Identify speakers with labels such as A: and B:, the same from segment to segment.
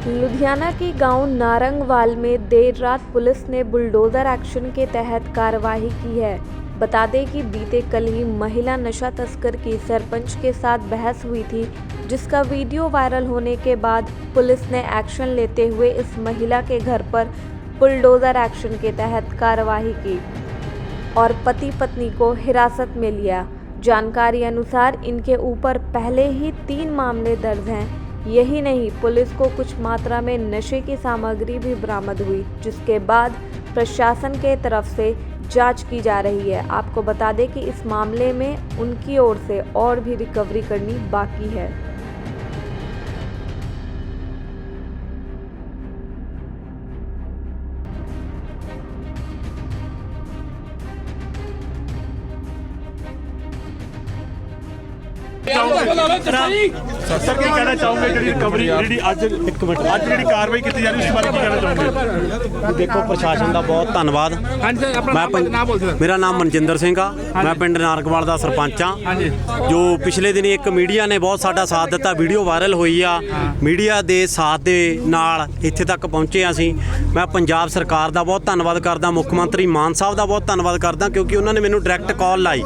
A: लुधियाना के गाँव नारंगवाल में देर रात पुलिस ने बुलडोजर एक्शन के तहत कार्रवाई की है। बता दें कि बीते कल ही महिला नशा तस्कर की सरपंच के साथ बहस हुई थी, जिसका वीडियो वायरल होने के बाद पुलिस ने एक्शन लेते हुए इस महिला के घर पर बुलडोजर एक्शन के तहत कार्रवाई की और पति पत्नी को हिरासत में लिया। जानकारी अनुसार इनके ऊपर पहले ही तीन मामले दर्ज हैं। यही नहीं, पुलिस को कुछ मात्रा में नशे की सामग्री भी बरामद हुई, जिसके बाद प्रशासन के तरफ़ से जाँच की जा रही है। आपको बता दें कि इस मामले में उनकी ओर से और भी रिकवरी करनी बाकी है।
B: ਸਰ ਕੀ ਕਹਿਣਾ ਚਾਹੋਗੇ ਜਿਹੜੀ ਰਿਕਵਰੀ ਜਿਹੜੀ ਅੱਜ ਇੱਕ ਮਿੰਟ। ਅੱਜ ਜਿਹੜੀ ਕਾਰਵਾਈ ਕੀਤੀ ਜਾ ਰਹੀ ਉਸ ਬਾਰੇ ਕੀ ਕਹਿਣਾ ਚਾਹੋਗੇ?
C: ਦੇਖੋ ਪ੍ਰਸ਼ਾਸਨ ਦਾ ਬਹੁਤ ਧੰਨਵਾਦ।
D: ਹਾਂਜੀ ਸਰ ਆਪਣਾ
C: ਮੈਂ
D: ਨਾਮ
C: ਪੰ-
D: ਨਾਮ ਬੋਲ ਸਰ
C: ਮੇਰਾ ਨਾਮ ਮਨਜਿੰਦਰ ਸਿੰਘ ਆ। ਮੈਂ ਪਿੰਡ ਨਾਰਕਵਾਲ ਦਾ ਸਰਪੰਚ ਆ ਜੋ ਪਿਛਲੇ ਦਿਨੀ ਇੱਕ ਮੀਡੀਆ ਨੇ ਬਹੁਤ ਸਾਡਾ ਸਾਥ ਦਿੱਤਾ। ਵੀਡੀਓ ਵਾਇਰਲ ਹੋਈ ਆ। ਮੀਡੀਆ ਦੇ ਸਾਥ ਦੇ ਨਾਲ ਇੱਥੇ ਤੱਕ ਪਹੁੰਚੇ ਹਾਂ ਅਸੀਂ। ਮੈਂ ਪੰਜਾਬ ਸਰਕਾਰ ਦਾ ਬਹੁਤ ਧੰਨਵਾਦ ਕਰਦਾ। ਮੁੱਖ ਮੰਤਰੀ ਮਾਨ ਸਾਹਿਬ ਦਾ ਬਹੁਤ ਧੰਨਵਾਦ ਕਰਦਾ ਕਿਉਂਕਿ ਉਹਨਾਂ ਨੇ ਮੈਨੂੰ ਡਾਇਰੈਕਟ ਕਾਲ ਲਾਈ।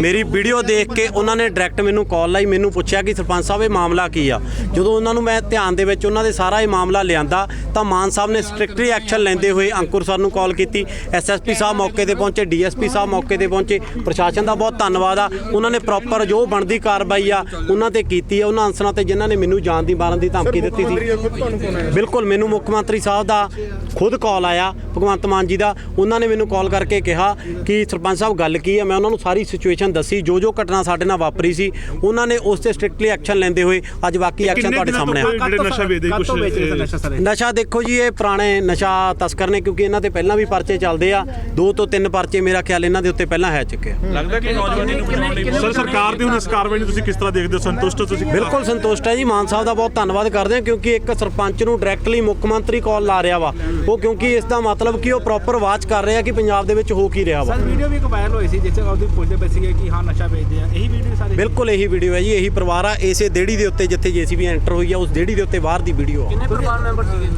C: ਮੇਰੀ ਵੀਡੀਓ ਦੇਖ ਕੇ ਉਹਨਾਂ ਨੇ ਡਾਇਰੈਕਟ ਮੈਨੂੰ ਕਾਲ ਲਾਈ। ਮੈਨੂੰ ਪੁੱਛਿਆ ਕਿ ਸਰਪੰਚ ਸਾਹਿਬ ਇਹ ਮਾਮਲਾ ਕੀ ਆ? ਜਦੋਂ ਉਹਨਾਂ ਨੂੰ ਮੈਂ ਧਿਆਨ ਦੇ ਵਿੱਚ ਉਹਨਾਂ ਦੇ ਸਾਰਾ ਇਹ ਮਾਮਲਾ ਲਿਆਂਦਾ, ਤਾਂ ਮਾਨ ਸਾਹਿਬ ਨੇ ਸਟ੍ਰਿਕਟਲੀ ਐਕਸ਼ਨ ਲੈਂਦੇ ਹੋਏ ਅੰਕੁਰ ਸਰ ਨੂੰ ਕਾਲ ਕੀਤੀ। ਐਸਐਸਪੀ ਸਾਹਿਬ ਮੌਕੇ ਤੇ ਪਹੁੰਚੇ ਡੀਐਸਪੀ ਸਾਹਿਬ ਮੌਕੇ ਤੇ ਪਹੁੰਚੇ। ਪ੍ਰਸ਼ਾਸਨ ਦਾ ਬਹੁਤ ਧੰਨਵਾਦ ਆ। ਉਹਨਾਂ ਨੇ ਪ੍ਰੋਪਰ ਜੋ ਬਣਦੀ ਕਾਰਵਾਈ ਆ, ਉਹਨਾਂ ਤੇ ਕੀਤੀ ਆ। ਉਹਨਾਂ ਅਨਸਰਾਂ ਤੇ ਜਿਨ੍ਹਾਂ ਨੇ ਮੈਨੂੰ ਜਾਨ ਦੀ, ਮਾਰਨ ਦੀ ਧਮਕੀ ਦਿੱਤੀ ਸੀ। ਬਿਲਕੁਲ, ਮੈਨੂੰ ਮੁੱਖ ਮੰਤਰੀ ਸਾਹਿਬ ਦਾ ਖੁਦ ਕਾਲ ਆਇਆ, ਭਗਵੰਤ ਮਾਨ ਜੀ ਦਾ। ਉਹਨਾਂ ਨੇ ਮੈਨੂੰ ਕਾਲ ਕਰਕੇ ਕਿਹਾ ਕਿ ਸਰਪੰਚ ਸਾਹਿਬ ਗੱਲ ਕੀ ਆ? ਮੈਂ ਉਹਨਾਂ ਨੂੰ ਸਾਰੀ ਸਿਚੁਏਸ਼ਨ ਦੱਸੀ। ਜੋ ਜੋ ਘਟਨਾ ਸਾਡੇ ਨਾਲ ਵਾਪਰੀ ਸੀ, ਉਹਨਾਂ ਨੇ ਉਸ ਤੇ ਸਟ੍ਰਿਕਟਲੀ ਐਕਸ਼ਨ ਲੈਂਦੇ ਹੋਏ ਅੱਜ ਬਾਕੀ ਐਕਸ਼ਨ ਤੁਹਾਡੇ ਸਾਹਮਣੇ ਆ।
B: ਜਿਹੜੇ ਨਸ਼ਾ ਵੇਚਦੇ ਕੁਝ
D: ਨਸ਼ਾ
C: ਦੇਖੋ ਜੀ ਇਹ ਪੁਰਾਣੇ ਨਸ਼ਾ ਤਸਕਰ ਨੇ ਕਿਉਂਕਿ ਇਹਨਾਂ ਤੇ ਪਹਿਲਾਂ ਵੀ ਪਰਚੇ ਚੱਲਦੇ ਆ। ਦੋ ਤੋਂ ਤਿੰਨ ਪਰਚੇ ਮੇਰਾ ਖਿਆਲ ਇਹਨਾਂ ਦੇ ਉੱਤੇ ਪਹਿਲਾਂ ਹੈ ਚੁੱਕੇ ਆ।
B: ਲੱਗਦਾ ਕਿ ਨੌਜਵਾਨੀ ਨੂੰ ਬਣਾਉਣ ਲਈ ਸਰ ਸਰਕਾਰ ਦੀ ਹੁਣ ਇਸ ਕਾਰਵਾਈ ਨੂੰ ਤੁਸੀਂ ਕਿਸ ਤਰ੍ਹਾਂ ਦੇਖਦੇ ਹੋ? ਸੰਤੁਸ਼ਟ ਹੋ ਤੁਸੀਂ
C: ਬਿਲਕੁਲ ਸੰਤੁਸ਼ਟ ਹੈ ਜੀ। ਮਾਨ ਸਾਹਿਬ ਦਾ ਬਹੁਤ ਧੰਨਵਾਦ ਕਰਦੇ ਹਾਂ ਕਿਉਂਕਿ ਇੱਕ ਸਰਪੰਚ ਨੂੰ ਡਾਇਰੈਕਟਲੀ ਮੁੱਖ ਮੰਤਰੀ ਕਾਲ ਲਾ ਰਿਹਾ ਵਾ। ਉਹ ਕਿਉਂਕਿ ਇਸ ਦਾ ਮਤਲਬ ਕਿ ਉਹ ਪ੍ਰੋਪਰ ਵਾਚ ਕਰ ਰਿਹਾ ਕਿ ਪੰਜਾਬ ਦੇ ਵਿੱਚ ਹੋ ਕੀ ਰਿਹਾ ਵਾ।
D: ਸਰ ਵੀਡੀਓ ਵੀ ਇੱਕ ਵਾਇਰਲ ਹੋਈ ਸੀ ਜਿੱਥੇ ਉਹਦੀ ਪੁੱਛਦੇ ਪਏ ਸੀਗੇ ਕਿ ਹਾਂ ਨਸ਼ਾ ਵੇਚਦੇ ਆ। ਇਹੀ ਵੀਡੀਓ ਸਾਰੇ।
C: ਬਿਲਕੁਲ ਇਹੀ ਵੀਡੀਓ ਹੈ ਜੀ ਇਹੀ ਪਰਿਵਾਰ ਆ। ਇਸੇ ਦੇੜੀ ਦੇ ਉੱਤੇ ਜਿੱਥੇ ਜੀਸੀਬੀ ਐਂਟਰ ਹੋਈ ਆ ਉਸ ਦੇੜੀ ਦੇ ਉੱਤੇ ਬਾਹਰ ਦੀ ਵੀਡੀਓ ਆ।
D: ਕਿੰਨੇ ਪਰਿਵਾਰ ਮੈਂਬਰ ਸੀਗੇ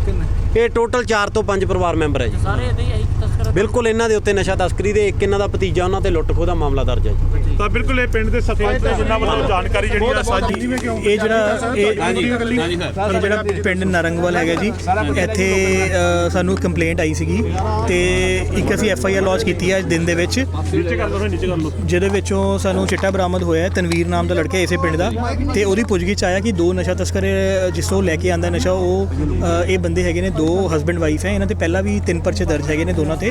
C: ਇਹ ਟੋਟਲ 4 ਤੋਂ 5 ਪਰਿਵਾਰ ਮੈਂਬਰ ਹੈ ਜੀ।
D: ਸਾਰੇ ਇਹਦੇ ਹੀ ਤਸਕਰ
C: ਬਿਲਕੁਲ ਇਹਨਾਂ ਦੇ ਉੱਤੇ ਨਸ਼ਾ ਤਸਕਰੀ ਦੇ ਇੱਕ ਇਹਨਾਂ ਦਾ ਭਤੀਜਾ ਉਹਨਾਂ ਤੇ ਲੁੱਟ ਖੋਹ ਦਾ ਮਾਮਲਾ ਦਰਜ ਹੈ ਜੀ।
B: ਤਾਂ ਬਿਲਕੁਲ ਇਹ ਪਿੰਡ ਦੇ ਸਰਪੰਚ ਦਾ ਜਿੰਨਾ ਵੱਲੋਂ ਜਾਣਕਾਰੀ ਜਿਹੜੀ ਆ ਸਾਂਝੀ
E: ਇਹ ਜਿਹੜਾ ਇਹ ਜਿਹੜਾ ਪਿੰਡ ਨਰੰਗਵਾਲ ਹੈਗਾ ਜੀ ਇੱਥੇ ਸਾਨੂੰ ਕੰਪਲੇਂਟ ਆਈ ਸੀਗੀ ਤੇ ਇੱਕ ਅਸੀਂ ਐਫ ਆਈ ਆਰ ਲੌਂਚ ਕੀਤੀ ਹੈ ਅੱਜ ਦਿਨ ਦੇ ਵਿੱਚ।
B: ਨੀਚੇ ਕਰ ਲਓ ਨੀਚੇ ਕਰ ਲਓ।
E: ਜਿਹਦੇ ਵਿੱਚੋਂ ਸਾਨੂੰ ਚਿੱਟਾ ਬਰਾਮਦ ਹੋਇਆ ਹੈ ਤਨਵੀਰ ਨਾਮ ਦਾ ਲੜਕਾ ਇਸੇ ਪਿੰਡ ਦਾ। ਤੇ ਉਹਦੀ ਪੁੱਛਗਿੱਛ ਆਇਆ ਕਿ ਦੋ ਨਸ਼ਾ ਤਸਕਰ ਜਿਸ ਤੋਂ ਲੈ ਕੇ ਆਂਦਾ ਨਸ਼ਾ ਉਹ ਇਹ ਬੰਦੇ ਹੈਗੇ ਨੇ ਦੋ ਹਸਬੰਡ ਵਾਈਫ ਹੈ। ਇਹਨਾਂ ਤੇ ਪਹਿਲਾਂ ਵੀ ਤਿੰਨ ਪਰਚੇ ਦਰਜ ਹੈਗੇ ਨੇ ਦੋਨਾਂ ਤੇ।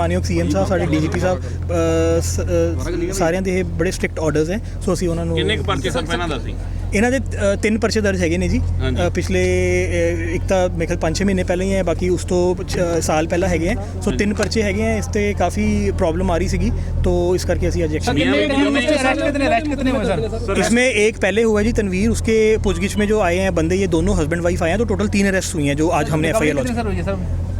E: ਮਾਨਯੋਗ ਸੀਐਮ ਸਾਹਿਬ ਸਾਡੇ ਡੀਜੀਪੀ ਸਾਹਿਬ ਅ, ਸ- ਅ, ਸਾਰਿਆਂ ਦੇ ਇਹ ਬੜੇ ਸਟ੍ਰਿਕਟ ਆਰਡਰਸ ਹੈ ਸੋ ਅਸੀਂ ਉਹਨਾਂ ਨੂੰ
F: ਕਿੰਨੇ ਕੁ ਪਰਚੇ ਸਰ ਪਹਿਲਾਂ ਦੱਸੀ
E: ਇਹਨਾਂ ਦੇ ਅ, ਤਿੰਨ ਪਰਚੇ ਦਰਜ ਹੈਗੇ ਨੇ ਜੀ ਅ, ਪਿਛਲੇ ਅ, ਇੱਕ ਤਾਂ ਮੇਰੇ ਖਿਆਲ 5-6 ਮਹੀਨੇ ਪਹਿਲਾਂ ਹੀ ਹੈ ਬਾਕੀ ਉਸ ਤੋਂ ਛ- ਸਾਲ ਪਹਿਲਾਂ ਹੈਗੇ ਹੈ ਸੋ ਤਿੰਨ ਪਰਚੇ ਹੈਗੇ ਹੈ ਇਸ ਤੇ ਕਾਫੀ ਪ੍ਰੋਬਲਮ ਆ ਰਹੀ ਸੀਗੀ ਤੋਂ ਇਸ करके ਅਸੀਂ आज एक्शन
D: कितने अरेस्ट कितने अरेस्ट कितने हुए सर
E: इसमें एक पहले हुआ जी तनवीर उसके पूछगिछ में जो आए हैं बंदे ये दोनों हस्बैंड वाइफ आए हैं तो टोटल तीन अरेस्ट हुई हैं जो आज हमने एफ आई
D: कितने सर हुई है सर